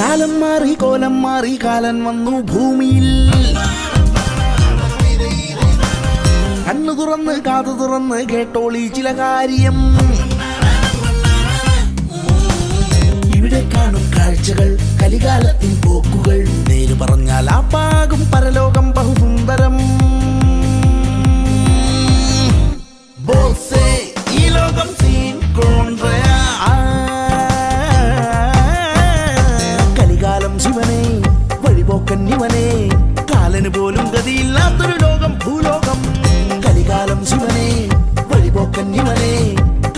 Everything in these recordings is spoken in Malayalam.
കാലം മാറി കോലം മാറി കാലൻ വന്നു ഭൂമിയിൽ. കണ്ണു തുറന്ന് കാതു തുറന്ന് കേട്ടോളി ചില കാര്യം. ഇവിടെ കാണും കാഴ്ചകൾ കലികാലത്തിൻ പോക്കുകൾ. നേര് പറഞ്ഞാൽ ആ പാകും പരലോകം ബഹുസുന്ദരം. ബോസേ ഗതിയില്ലാത്തൊരു ലോകം ഭൂലോകം. കലികാലം ശിവനെ വഴിപോക്കൻ ഇവനെ.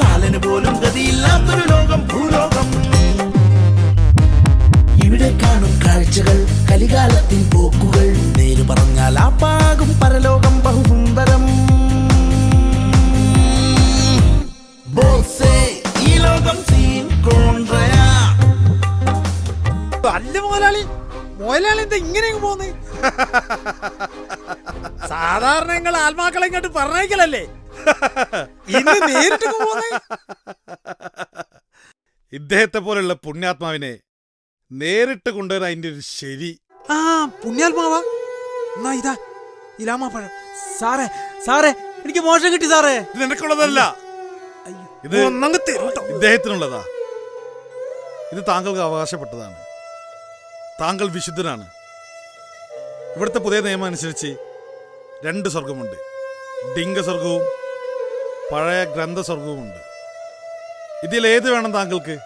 കാലന് പോലും ഗതിയില്ലാത്തൊരു ലോകം ഭൂലോകം. ഇവിടെ കാണും കാഴ്ചകൾ കലികാലത്തിൻ പോക്കുകൾ. നേര് പറഞ്ഞാൽ ആപ്പാകും പാകും പരലോകം ബഹുസുന്ദരം. അല്ല മുതലാളി മുതലാളി എന്താ ഇങ്ങനെ പോന്ന് സാധാരണ നിങ്ങൾ ആത്മാക്കളെ ഇങ്ങോട്ട് പറഞ്ഞേക്കലല്ലേ ഇന്ന് നേരിട്ട് പോന്നേ ഇദ്ദേഹത്തെ പോലുള്ള പുണ്യാത്മാവിനെ നേരിട്ട് കൊണ്ടുവരാൻ അതിന്റെ ഒരു ശരി. ആ പുണ്യാത്മാവാ. എന്നാ ഇതാ ഇലാമാ പഴം സാറേ സാറേ എനിക്ക് മോശം കിട്ടി സാറേ. ഇത് നിനക്കുള്ളതല്ല. ഇത് ഒന്നങ്ങ് തരും ട്ടോ. ഇദ്ദേഹത്തിനുള്ളതാ. ഇത് താങ്കൾക്ക് അവകാശപ്പെട്ടതാണ്. താങ്കൾ വിശുദ്ധനാണ് ഇവിടുത്തെ പുതിയ നിയമം അനുസരിച്ച് രണ്ട് സ്വർഗമുണ്ട് ഡിംഗസ്വർഗവും പഴയ ഗ്രന്ഥസ്വർഗവും ഉണ്ട്. ഇതിൽ ഏത് വേണം താങ്കൾക്ക്?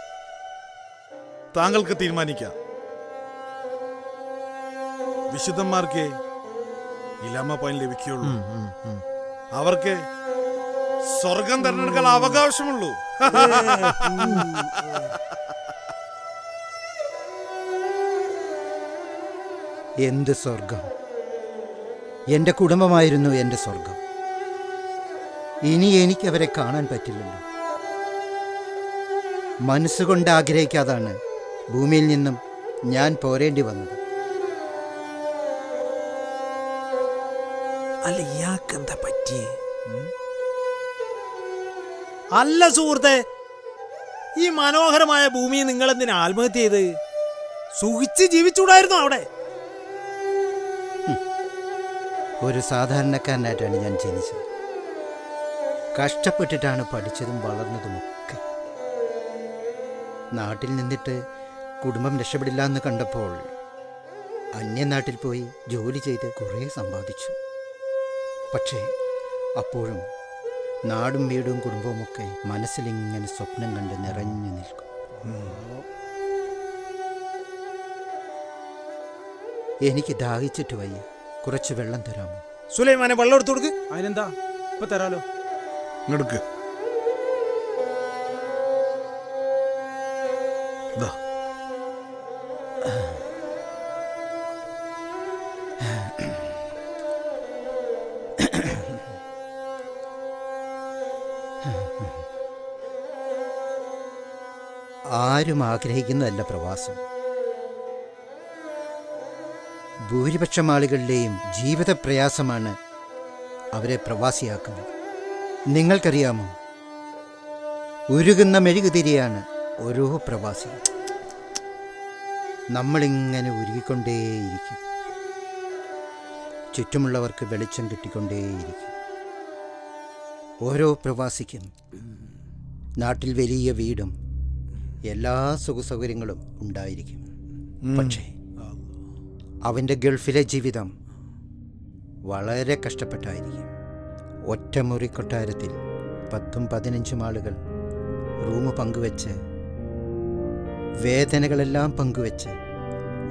താങ്കൾക്ക് തീരുമാനിക്കാം. വിശുദ്ധന്മാർക്ക് ഇലാമ പോയിന്റ് ലഭിക്കുകയുള്ളൂ. അവർക്ക് സ്വർഗം തിരഞ്ഞെടുക്കാൻ അവകാശമുള്ളൂ. എന്ത് സ്വർഗം എന്റെ കുടുംബമായിരുന്നു എന്റെ സ്വർഗം. ഇനി എനിക്കവരെ കാണാൻ പറ്റില്ലല്ലോ. മനസ്സുകൊണ്ട് ആഗ്രഹിക്കാതാണ് ഭൂമിയിൽ നിന്നും ഞാൻ പോരേണ്ടി വന്നത്. അല്ല ഇയാൾക്ക് എന്താ പറ്റിയേ? അല്ല സുഹൃത്തെ. ഈ മനോഹരമായ ഭൂമി നിങ്ങൾ എന്തിനാ ആത്മഹത്യ ചെയ്ത് സുഖിച്ച് ജീവിച്ചുകൂടായിരുന്നു അവിടെ? ഒരു സാധാരണക്കാരനായിട്ടാണ് ഞാൻ ജനിച്ചത്. കഷ്ടപ്പെട്ടിട്ടാണ് പഠിച്ചതും വളർന്നതും ഒക്കെ. നാട്ടിൽ നിന്നിട്ട് കുടുംബം രക്ഷപ്പെടില്ല എന്ന് കണ്ടപ്പോൾ അന്യനാട്ടിൽ പോയി ജോലി ചെയ്ത് കുറേ സമ്പാദിച്ചു. പക്ഷേ അപ്പോഴും നാടും വീടും കുടുംബവുമൊക്കെ മനസ്സിലിങ്ങനെ സ്വപ്നം കണ്ട് നിറഞ്ഞു നിൽക്കും. എനിക്ക് ദാഹിച്ചിട്ട് വയ്യ. കുറച്ച് വെള്ളം തരാമോ? സുലൈമാനെ വെള്ളം എടുത്തു കൊടുക്ക്. അതിനെന്താ? ഇപ്പൊ തരാലോ. ഇങ്ങെടുക്ക് ദാ. ആരും ആഗ്രഹിക്കുന്നതല്ല പ്രവാസം. ഭൂരിപക്ഷം ആളുകളുടെയും ജീവിത പ്രയാസമാണ് അവരെ പ്രവാസിയാക്കുന്നത്. നിങ്ങൾക്കറിയാമോ? ഉരുകുന്ന മെഴുകുതിരിയാണ് ഓരോ പ്രവാസി നമ്മളിങ്ങനെ ഉരുകിക്കൊണ്ടേയിരിക്കും. ചുറ്റുമുള്ളവർക്ക് വെളിച്ചം കിട്ടിക്കൊണ്ടേയിരിക്കും. ഓരോ പ്രവാസിക്കും നാട്ടിൽ വലിയ വീടും എല്ലാ സുഖസൗകര്യങ്ങളും ഉണ്ടായിരിക്കും. പക്ഷേ അവന്റെ ഗൾഫിലെ ജീവിതം വളരെ കഷ്ടപ്പെട്ടായിരിക്കും. ഒറ്റമുറി കൊട്ടാരത്തിൽ പത്തും പതിനഞ്ചും ആളുകൾ റൂം പങ്കുവെച്ച് വേദനകളെല്ലാം പങ്കുവെച്ച്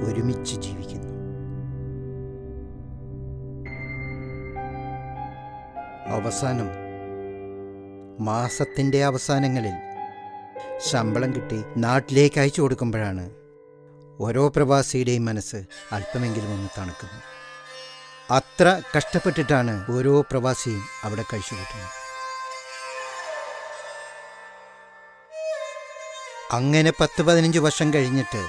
ഒരുമിച്ച് ജീവിക്കുന്നു. അവസാനം മാസത്തിന്റെ അവസാനങ്ങളിൽ ശമ്പളം കിട്ടി നാട്ടിലേക്ക് അയച്ചു കൊടുക്കുമ്പോഴാണ് ഓരോ പ്രവാസിയുടെയും മനസ്സ് അല്പമെങ്കിലും ഒന്ന് തണുക്കുന്നു. അത്ര കഷ്ടപ്പെട്ടിട്ടാണ് ഓരോ പ്രവാസിയും അവിടെ കഴിച്ചു കൂട്ടുന്നത് അങ്ങനെ പത്ത് പതിനഞ്ച് വർഷം കഴിഞ്ഞിട്ട്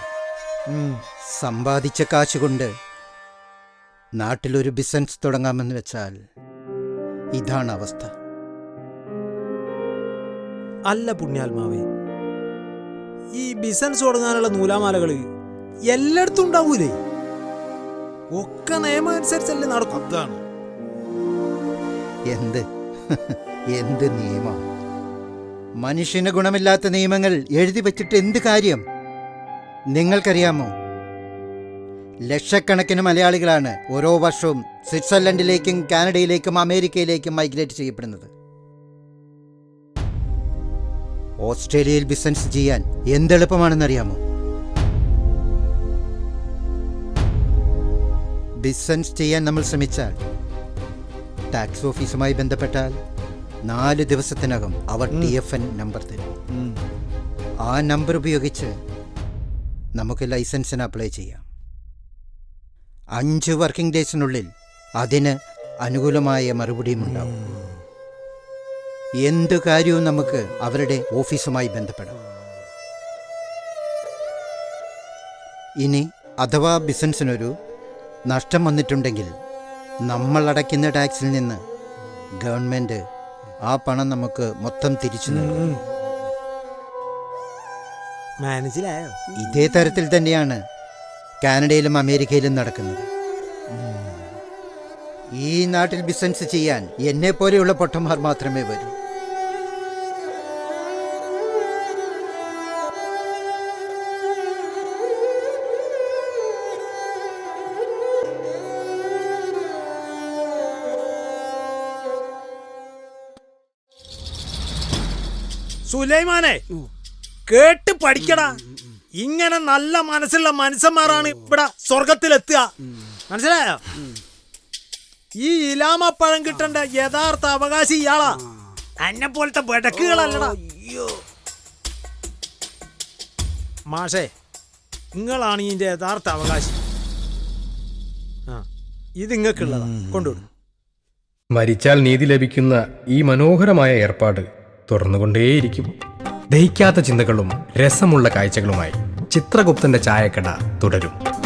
സമ്പാദിച്ച കാശ് കൊണ്ട് നാട്ടിലൊരു ബിസിനസ് തുടങ്ങാമെന്ന് വെച്ചാൽ ഇതാണ് അവസ്ഥ. അല്ല പുണ്യാത്മാവേ ഈ ബിസിനസ് തുടങ്ങാനുള്ള നൂലാമാലകൾ എല്ലായിടത്തും ഉണ്ടാവൂലേ? ഒക്കെ നിയമം അനുസരിച്ചല്ലേ നടക്കും. അതാണ്. എന്ത്? എന്ത് നിയമം? മനുഷ്യന് ഗുണമില്ലാത്ത നിയമങ്ങൾ എഴുതി വച്ചിട്ട് എന്ത് കാര്യം? നിങ്ങൾക്കറിയാമോ? ലക്ഷക്കണക്കിന് മലയാളികളാണ് ഓരോ വർഷവും സ്വിറ്റ്സർലൻഡിലേക്കും കാനഡയിലേക്കും അമേരിക്കയിലേക്കും മൈഗ്രേറ്റ് ചെയ്യപ്പെടുന്നത്. ഓസ്ട്രേലിയയിൽ ബിസിനസ് ചെയ്യാൻ എന്തെളുപ്പമാണെന്നറിയാമോ? ബിസിനസ് ചെയ്യാൻ നമ്മൾ ശ്രമിച്ചാൽ ടാക്സ് ഓഫീസുമായി ബന്ധപ്പെട്ടാൽ നാല് ദിവസത്തിനകം അവർ ടി എഫ് എൻ നമ്പർ തരും. ആ നമ്പർ ഉപയോഗിച്ച് നമുക്ക് ലൈസൻസിന് അപ്ലൈ ചെയ്യാം. അഞ്ച് വർക്കിംഗ് ഡേയ്സിനുള്ളിൽ അതിന് അനുകൂലമായ മറുപടിയും ഉണ്ടാവും. എന്ത് കാര്യവും നമുക്ക് അവരുടെ ഓഫീസുമായി ബന്ധപ്പെടാം. ഇനി അഥവാ ബിസിനസ്സിനൊരു നഷ്ടം വന്നിട്ടുണ്ടെങ്കിൽ നമ്മൾ അടയ്ക്കുന്ന ടാക്സിൽ നിന്ന് ഗവൺമെന്റ് ആ പണം നമുക്ക് മൊത്തം തിരിച്ചു നൽകും. മനസ്സിലായോ? ഇതേ തരത്തിൽ തന്നെയാണ് കാനഡയിലും അമേരിക്കയിലും നടക്കുന്നത്. ഈ നാട്ടിൽ ബിസിനസ് ചെയ്യാൻ എന്നെ പോലെയുള്ള പൊട്ടന്മാർ മാത്രമേ വരൂ. സുലൈമാനെ കേട്ട് പഠിക്കടാ. ഇങ്ങനെ നല്ല മനസ്സുള്ള മനുഷ്യന്മാരാണ് ഇവിടെ സ്വർഗത്തിലെത്തുക. മനസ്സിലായോ? ഈ ഇലാമപ്പഴം കിട്ടണ്ട യഥാർത്ഥ അവകാശി ഇയാളാ. എന്നെ പോലത്തെ അയ്യോ. മാഷേ നിങ്ങളാണ് ഇതിന്റെ യഥാർത്ഥ അവകാശി. ആ ഇത് നിങ്ങൾക്കുള്ളതാ കൊണ്ടുവിടും മരിച്ചാൽ നീതി ലഭിക്കുന്ന ഈ മനോഹരമായ ഏർപ്പാട് തുറന്നുകൊണ്ടേയിരിക്കും. ദഹിക്കാത്ത ചിന്തകളും രസമുള്ള കാഴ്ചകളുമായി ചിത്രഗുപ്തന്റെ ചായക്കട തുടരും.